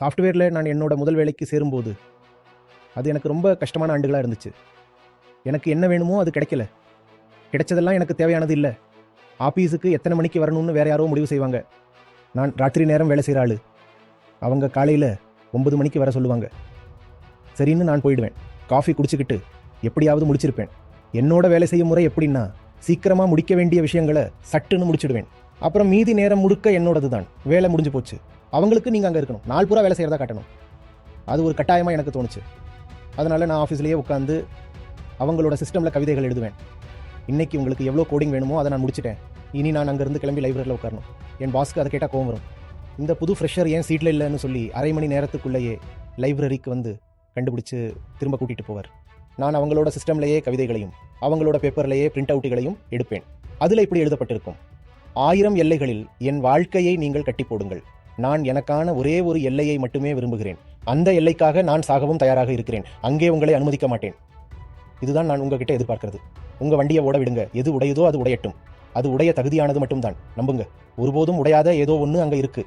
சாஃப்ட்வேரில் நான் என்னோட முதல் வேலைக்கு சேரும்போது அது எனக்கு ரொம்ப கஷ்டமான ஆண்டுகளாக இருந்துச்சு. எனக்கு என்ன வேணுமோ அது கிடைக்கல. கிடைச்சதெல்லாம் எனக்கு தேவையானது இல்லை. ஆஃபீஸுக்கு எத்தனை மணிக்கு வரணும்னு வேற யாரோ முடிவு செய்வாங்க. நான் ராத்திரி நேரம் வேலை செய்கிற ஆள். அவங்க காலையில் ஒன்பது மணிக்கு வர சொல்லுவாங்க. சரின்னு நான் போயிடுவேன். காஃபி குடிச்சுக்கிட்டு எப்படியாவது முடிச்சிருப்பேன். என்னோட வேலை செய்யும் முறை எப்படின்னா சீக்கிரமாக முடிக்க வேண்டிய விஷயங்களை சட்டுன்னு முடிச்சிடுவேன். அப்புறம் மீதி நேரம் முழுக்க என்னோடது தான் வேலை முடிஞ்சு போச்சு. அவங்களுக்கு நீங்கள் அங்கே இருக்கணும். நாள் பூரா வேலை செய்கிறதா காட்டணும். அது ஒரு கட்டாயமாக எனக்கு தோணுச்சு. அதனால் நான் ஆஃபீஸ்லேயே உட்காந்து அவங்களோட சிஸ்டமில் கவிதைகள் எழுதுவேன். இன்னைக்கு உங்களுக்கு எவ்வளோ கோடிங் வேணுமோ அதை நான் முடிச்சிட்டேன். இனி நான் அங்கேருந்து கிளம்பி லைப்ரரியில் உட்காரணும். என் பாஸ்க்கு அதை கேட்டால் கோவம் வரும். இந்த புது ஃப்ரெஷர் ஏன் சீட்டில் இல்லைன்னு சொல்லி அரை மணி நேரத்துக்குள்ளேயே லைப்ரரிக்கு வந்து கண்டுபிடிச்சு திரும்ப கூட்டிகிட்டு போவார். நான் அவங்களோட சிஸ்டம்லேயே கவிதைகளையும் அவங்களோட பேப்பர்லேயே பிரிண்ட் அவுட்டுகளையும் எடுப்பேன். அதில் இப்படி எழுதப்பட்டிருக்கும். ஆயிரம் எல்லைகளில் என் வாழ்க்கையை நீங்கள் கட்டி போடுங்கள். நான் எனக்கான ஒரே ஒரு எல்லையை மட்டுமே விரும்புகிறேன். அந்த எல்லைக்காக நான் சாகவும் தயாராக இருக்கிறேன். அங்கே உங்களை அனுமதிக்க மாட்டேன். இதுதான் நான் உங்ககிட்ட எதிர்பார்க்கிறது. உங்க வண்டியை ஓட விடுங்க. எது உடையதோ அது உடையட்டும். அது உடைய தகுதியானது மட்டும்தான். நம்புங்க. ஒருபோதும் உடையாத ஏதோ ஒன்று அங்கே இருக்கு.